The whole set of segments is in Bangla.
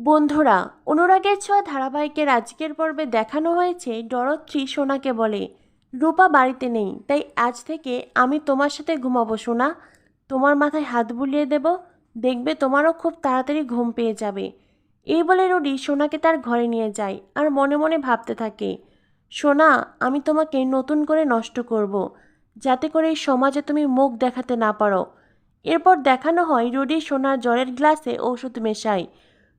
বন্ধুরা, অনুরাগের ছোঁয়া ধারাবাহিকের আজকের পর্বে দেখানো হয়েছে ডরত্রি সোনাকে বলে। রূপা বাড়িতে নেই, তাই আজ থেকে আমি তোমার সাথে ঘুমাবো সোনা। তোমার মাথায় হাত বুলিয়ে দেব, দেখবে তোমারও খুব তাড়াতাড়ি ঘুম পেয়ে যাবে। এই বলে রুডি সোনাকে তার ঘরে নিয়ে যায় আর মনে মনে ভাবতে থাকে, সোনা, আমি তোমাকে নতুন করে নষ্ট করব। যাতে করে এই সমাজে তুমি মুখ দেখাতে না পারো। এরপর দেখানো হয় রুডি সোনার জলের গ্লাসে ঔষধ মেশায়।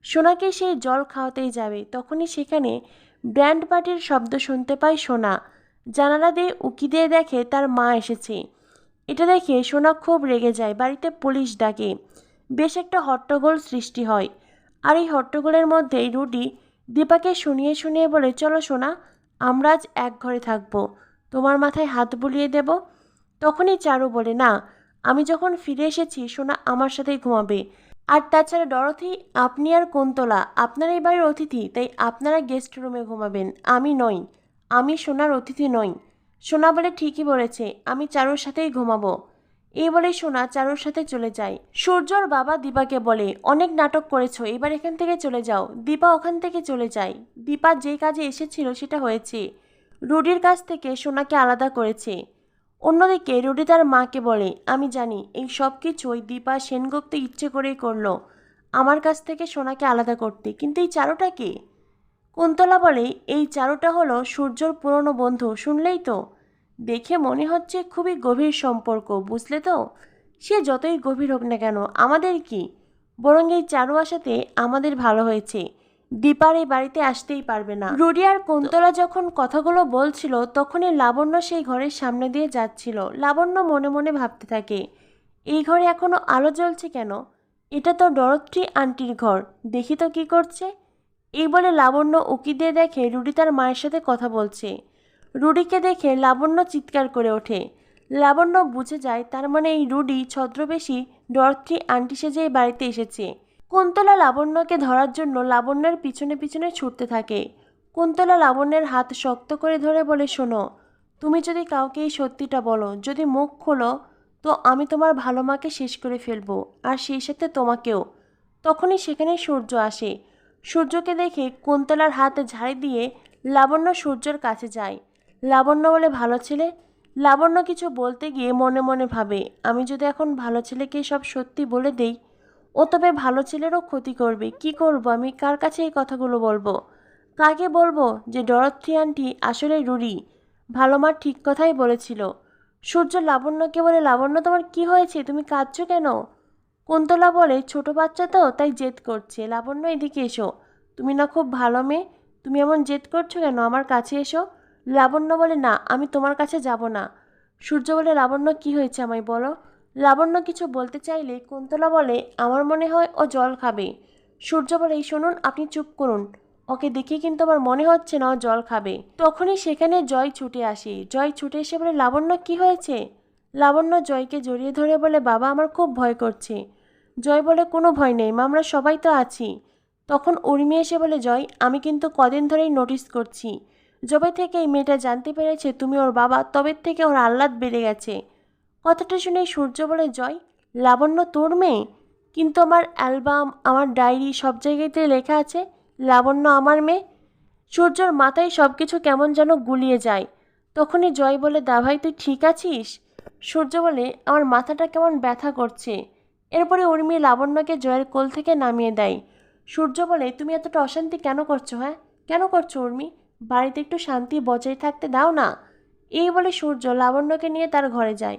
সোনাকে সেই জল খাওয়াতেই যাবে। তখনই সেখানে ব্র্যান্ড পার্টির শব্দ শুনতে পায় সোনা। জানালা দিয়ে উকি দিয়ে দেখে তার মা এসেছে। এটা দেখে সোনা খুব রেগে যায়। বাড়িতে পুলিশ ডাকে। বেশ একটা হট্টগোল সৃষ্টি হয়। আর এই হট্টগোলের মধ্যেই রুডি দীপাকে শুনিয়ে শুনিয়ে বলে, চলো সোনা, আমরা আজ এক ঘরে থাকব। তোমার মাথায় হাত বুলিয়ে দেব? তখনই চারু বলে, না, আমি যখন ফিরে এসেছি, সোনা আমার সাথেই ঘুমাবে। আর তাছাড়া ডরথি, আপনি আর কোনতলা, আপনার এই বাড়ির অতিথি, তাই আপনারা গেস্ট রুমে ঘুমাবেন। আমি নই। আমি সোনার অতিথি নই। সোনা বলে ঠিকই বলেছে, আমি চারুর সাথেই ঘুমাবো। এই বলে সোনা চারুর সাথে চলে যায়। সূর্যর বাবা দীপাকে বলে, অনেক নাটক করেছ, এবার এখান থেকে চলে যাও। দীপা ওখান থেকে চলে যায়। দীপা যে কাজে এসেছিল সেটা হয়েছে। রুডির কাছ থেকে সোনাকে আলাদা করেছে। অন্যদিকে রুডি তার মাকে বলে, আমি জানি, এই সব কিছুই দীপা সেনগুপ্ত ইচ্ছে করেই করল। আমার কাছ থেকে সোনাকে আলাদা করতে। কিন্তু এই চারুটা কে? কুন্তলা বলে, এই চারুটা হলো সূর্যর পুরনো বন্ধু, শুনলেই তো? দেখে মনে হচ্ছে খুবই গভীর সম্পর্ক, বুঝলে তো? সে যতই গভীর হোক না কেন, আমাদের কি? বরং এই চারু আসাতে আমাদের ভালো হয়েছে। দীপার এই বাড়িতে আসতেই পারবে না। রুডি আর কুন্তলা যখন কথাগুলো বলছিল, তখনই লাবণ্য সেই ঘরের সামনে দিয়ে যাচ্ছিল। লাবণ্য মনে মনে ভাবতে থাকে, এই ঘরে এখনও আলো জ্বলছে কেন? এটা তো ডরত্রি আন্টির ঘর, দেখি তো কি করছে। এই বলে লাবণ্য উকি দিয়ে দেখে রুডি তার মায়ের সাথে কথা বলছে। রুডিকে দেখে লাবণ্য চিৎকার করে ওঠে। লাবণ্য বুঝে যায় তার মানে এই রুডি ছদ্রবেশী ডরথ্রি আন্টি সেজে এই বাড়িতে এসেছে। কুন্তলা লাবণ্যকে ধরার জন্য লাবণ্যের পিছনে পিছনে ছুটতে থাকে। কুন্তলা লাবণ্যের হাত শক্ত করে ধরে বলে, শোনো, তুমি যদি কাউকে এই সত্যিটা বলো, যদি মুখ খোলো, তো আমি তোমার ভালো মাকে শেষ করে ফেলব, আর সেই সাথে তোমাকেও। তখনই সেখানে সূর্য আসে। সূর্যকে দেখে কুন্তলার হাত ঝাড়ি দিয়ে লাবণ্য সূর্যর কাছে যায়। লাবণ্য বলে, ভালো ছেলে? লাবণ্য কিছু বলতে গিয়ে মনে মনে ভাবে, আমি যদি এখন ভালো ছেলেকে সব সত্যি বলে দেই ও তবে ভালো ছেলেরও ক্ষতি করবে। কি করব? আমি কার কাছে এই কথাগুলো বলব? কাকে বলব যে ডরথ্রি আন্টি আসলে রুড়ি? ভালো মা ঠিক কথাই বলেছিল। সূর্য লাবণ্যকে বলে, লাবণ্য, তোমার কি হয়েছে? তুমি কাঁদছো কেন? কুন্তলা বলে, ছোট বাচ্চা তো, তাই জেদ করছে। লাবণ্য, এদিকে এসো। তুমি না খুব ভালো মেয়ে? তুমি এমন জেদ করছ কেন? আমার কাছে এসো। লাবণ্য বলে, না, আমি তোমার কাছে যাব না। সূর্য বলে, লাবণ্য, কি হয়েছে আমায় বলো? লাবণ্য কিছু বলতে চাইলে কুন্তলা বলে, আমার মনে হয় ও জল খাবে। সূর্য বলে শুনুন, আপনি চুপ করুন। ওকে দেখে কিন্তু আমার মনে হচ্ছে না ও জল খাবে। তখনই সেখানে জয় ছুটে আসে। জয় ছুটে এসে বলে, লাবণ্য, কি হয়েছে? লাবণ্য জয়কে জড়িয়ে ধরে বলে, বাবা, আমার খুব ভয় করছে। জয় বলে, কোনো ভয় নেই, মা, আমরা সবাই তো আছি। তখন উর্মি এসে বলে, জয়, আমি কিন্তু কদিন ধরেই নোটিস করছি। যবে থেকে এই মেয়েটা জানতে পেরেছে তুমি ওর বাবা, তবে থেকে ওর আহ্লাদ বেড়ে গেছে। কথাটা শুনে সূর্য বলে, জয়, লাবণ্য তোর মেয়ে? কিন্তু আমার অ্যালবাম, আমার ডায়েরি সব জায়গাতে লেখা আছে, লাবণ্য আমার মেয়ে? সূর্যর মাথায় সব কিছু কেমন যেন গুলিয়ে যায়। তখনই জয় বলে, দা ভাই, তুই ঠিক আছিস? সূর্য বলে, আমার মাথাটা কেমন ব্যথা করছে। এরপরে উর্মি লাবণ্যকে জয়ের কোল থেকে নামিয়ে দেয়। সূর্য বলে, তুমি এতটা অশান্তি কেন করছ হ্যাঁ? কেন করছ উর্মি? বাড়িতে একটু শান্তি বজায় থাকতে দাও না। এই বলে সূর্য লাবণ্যকে নিয়ে তার ঘরে যায়।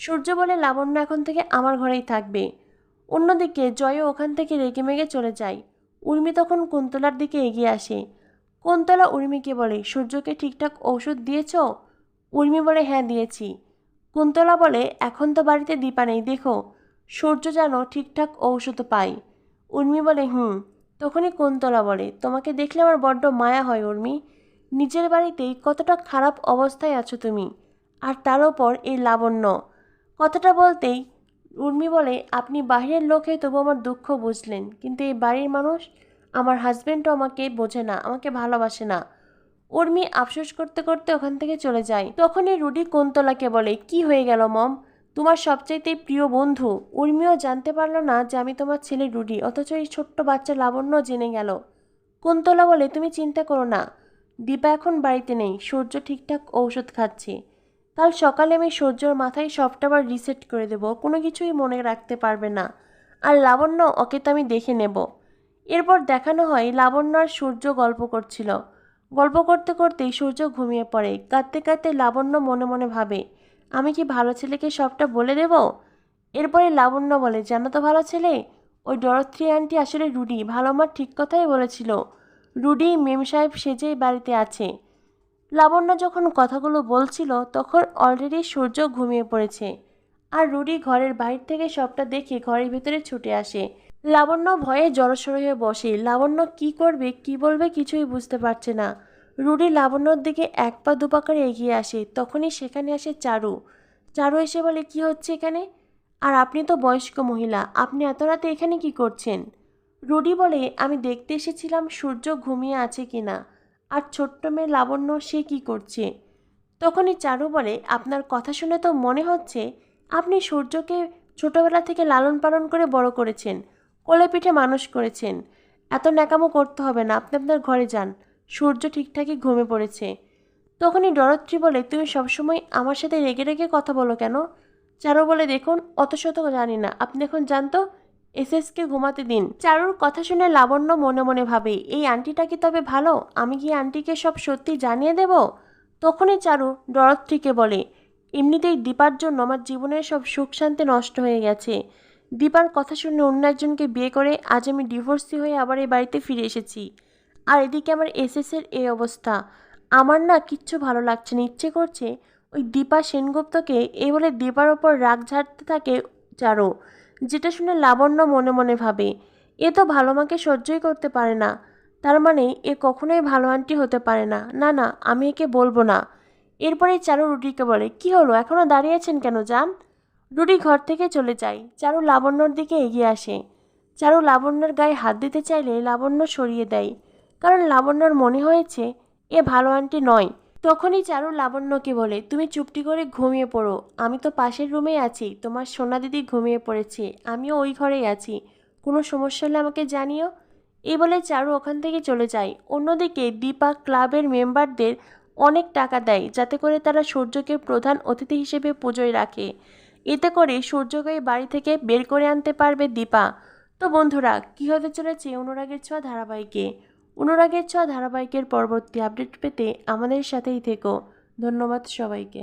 সূর্য বলে, লাবণ্য এখন থেকে আমার ঘরেই থাকবে। অন্যদিকে জয়ও ওখান থেকে রেগে মেগে চলে যায়। উর্মি তখন কুন্তলার দিকে এগিয়ে আসে। কুন্তলা উর্মিকে বলে, সূর্যকে ঠিকঠাক ঔষধ দিয়েছ? উর্মি বলে হ্যাঁ দিয়েছি। কুন্তলা বলে, এখন তো বাড়িতে দীপা নেই, দেখো, সূর্য যেন ঠিকঠাক ঔষধ পায়। উর্মি বলে, হুম। তখনই কুন্তলা বলে, তোমাকে দেখলে আমার বড্ড মায়া হয়, উর্মি। নিজের বাড়িতেই কতটা খারাপ অবস্থায় আছো তুমি। আর তার ওপর এই লাবণ্য। কথাটা বলতেই উর্মি বলে, আপনি বাহিরের লোকে তবু আমার দুঃখ বুঝলেন, কিন্তু এই বাড়ির মানুষ আমার হাজব্যান্ডও আমাকে বোঝে না, আমাকে ভালোবাসে না। উর্মি আফসোস করতে করতে ওখান থেকে চলে যায়। তখনই রুডি কুন্তলাকে বলে, কি হয়ে গেল মম? তোমার সবচাইতে প্রিয় বন্ধু? উর্মিও জানতে পারল না যে আমি তোমার ছেলে রুডি, অথচ এই ছোট্ট বাচ্চা লাবণ্য জেনে গেল। কুন্তলা বলে, তুমি চিন্তা করো না, দীপা এখন বাড়িতে নেই, সূর্য ঠিকঠাক ঔষধ খাচ্ছে। কাল সকালে আমি সূর্যর মাথায় সবটা আবার রিসেট করে দেব, কোনো কিছুই মনে রাখতে পারবে না। আর লাবণ্য, ওকে তো আমি দেখে নেব। এরপর দেখানো হয় লাবণ্য আর সূর্য গল্প করছিল। গল্প করতে করতেই সূর্য ঘুমিয়ে পড়ে। কাঁদতে কাঁদতে লাবণ্য মনে মনে ভাবে, আমি কি ভালো ছেলেকে সবটা বলে দেব? এরপরে লাবণ্য বলে, জানো তো ভালো ছেলে, ওই ডরথ্রি আন্টি আসলে রুডি, ভালো মার ঠিক কথাই বলেছিল। রুডি, মেম সাহেব সেজেই বাড়িতে আছে। লাবণ্য যখন কথাগুলো বলছিল, তখন অলরেডি সূর্য ঘুমিয়ে পড়েছে। আর রুডি ঘরের বাইর থেকে সবটা দেখে ঘরের ভিতরে ছুটে আসে। লাবণ্য ভয়ে জড়সড় হয়ে বসে। লাবণ্য কি করবে, কি বলবে কিছুই বুঝতে পারছে না। রুডি লাবণ্যর দিকে এক পা দুপা এগিয়ে আসে। তখনই সেখানে আসে চারু। চারু এসে বলে, কি হচ্ছে এখানে? আর আপনি তো বয়স্ক মহিলা। আপনি এত রাতে এখানে কি করছেন? রুডি বলে, আমি দেখতে এসেছিলাম সূর্য ঘুমিয়ে আছে কিনা। আর ছোট্ট মেয়ে লাবণ্য সে কি করছে? তখনই চারু বলে, আপনার কথা শুনে তো মনে হচ্ছে আপনি সূর্যকে ছোটবেলা থেকে লালন পালন করে বড় করেছেন, কোলে পিঠে মানুষ করেছেন। এত ন্যাকামো করতে হবে না, আপনি আপনার ঘরে যান, সূর্য ঠিকঠাকই ঘুমে পড়েছে তখনই ডরত্রি বলে, তুমি সবসময় আমার সাথে রেগে রেগে কথা বলো কেন চারু বলে, দেখুন, অত শত জানি না। আপনি এখন জানতো এসএসকে ঘুমাতে দিন। চারুর কথা শুনে লাবণ্য মনে মনে ভাবে, এই আন্টিটা কি তবে ভালো? আমি কি আন্টিকে সব সত্যি জানিয়ে দেব? তখনই চারু ডরত্রিকে বলে, এমনিতেই দীপার জন্য আমার জীবনের সব সুখ শান্তি নষ্ট হয়ে গেছে। দীপার কথা শুনে অন্য একজনকে বিয়ে করে আজ আমি ডিভোর্সি হয়ে আবার এই বাড়িতে ফিরে এসেছি। আর এদিকে আমার এসএসের এই অবস্থা। আমার না কিচ্ছু ভালো লাগছে না, ইচ্ছে করছে ওই দীপা সেনগুপ্তকে এই বলে দীপার ওপর রাগ ঝাড়তে থাকে চারু। যেটা শুনে লাবণ্য মনে মনে ভাবে, এ তো ভালো মাকে সহ্যই করতে পারে না। তার মানে এ কখনোই ভালো আন্টি হতে পারে না। না না, আমি একে বলব না। এরপরে চারু রুটিকে বলে, কি হলো? এখনও দাঁড়িয়ে আছেন কেন যান রুটি ঘর থেকে চলে যায়। চারু লাবণ্যর দিকে এগিয়ে আসে। চারু লাবণ্যর গায়ে হাত দিতে চাইলে লাবণ্য সরিয়ে দেয়। কারণ লাবণ্যর মনে হয়েছে, এ ভালো আন্টি নয়। তখনই চারু লাবণ্যকে বলে, তুমি চুপটি করে ঘুমিয়ে পড়ো। আমি তো পাশের রুমেই আছি। তোমার সোনা দিদি ঘুমিয়ে পড়েছে। আমিও ওই ঘরেই আছি। কোনো সমস্যা হলে আমাকে জানিও। এই বলে চারু ওখান থেকে চলে যায়। অন্যদিকে দীপা ক্লাবের মেম্বারদের অনেক টাকা দেয়, যাতে করে তারা সূর্যকে প্রধান অতিথি হিসেবে পুজোয় রাখে। এতে করে সূর্যকে বাড়ি থেকে বের করে আনতে পারবে দীপা। তো বন্ধুরা, কী হতে চলেছে অনুরাগের ছোঁয়া ধারাবাহিকে? অনুরাগের ছোঁয়া ধারাবাহিকের পরবর্তী আপডেট পেতে আমাদের সাথেই থেকো। ধন্যবাদ সবাইকে।